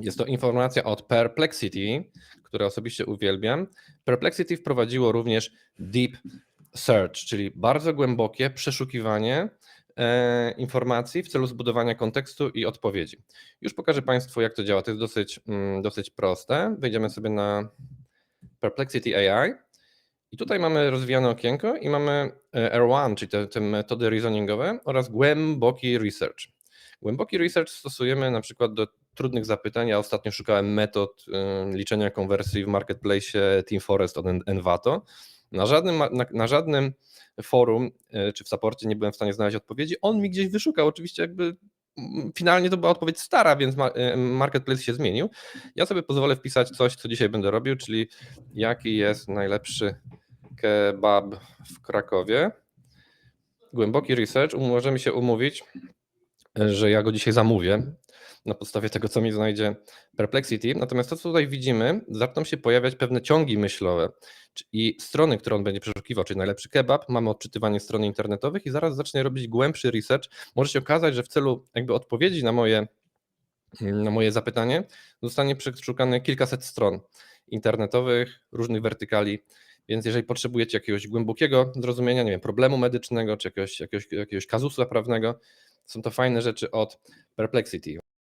Jest to informacja od Perplexity, które osobiście uwielbiam. Perplexity wprowadziło również Deep Search, czyli bardzo głębokie przeszukiwanie e, informacji w celu zbudowania kontekstu i odpowiedzi. Już pokażę Państwu, jak to działa. To jest dosyć, mm, dosyć proste. Wejdziemy sobie na Perplexity AI. I tutaj mamy rozwijane okienko i mamy e, R1, czyli te, te metody reasoningowe oraz głęboki research. Głęboki research stosujemy na przykład do trudnych zapytań. Ja ostatnio szukałem metod y, liczenia konwersji w marketplace Team Forest od En- Envato. Na żadnym, na, na żadnym forum y, czy w saporcie nie byłem w stanie znaleźć odpowiedzi. On mi gdzieś wyszukał. Oczywiście jakby mm, finalnie to była odpowiedź stara, więc y, marketplace się zmienił. Ja sobie pozwolę wpisać coś, co dzisiaj będę robił, czyli jaki jest najlepszy kebab w Krakowie. Głęboki research, możemy się umówić, że ja go dzisiaj zamówię na podstawie tego, co mi znajdzie Perplexity. Natomiast to, co tutaj widzimy, zaczną się pojawiać pewne ciągi myślowe i strony, które on będzie przeszukiwał, czyli najlepszy kebab, mamy odczytywanie stron internetowych i zaraz zacznie robić głębszy research. Może się okazać, że w celu jakby odpowiedzi na moje, na moje zapytanie zostanie przeszukane kilkaset stron internetowych, różnych wertykali. Więc jeżeli potrzebujecie jakiegoś głębokiego zrozumienia, nie wiem, problemu medycznego czy jakiegoś, jakiegoś, jakiegoś kazusa prawnego, są to fajne rzeczy od Perplexity.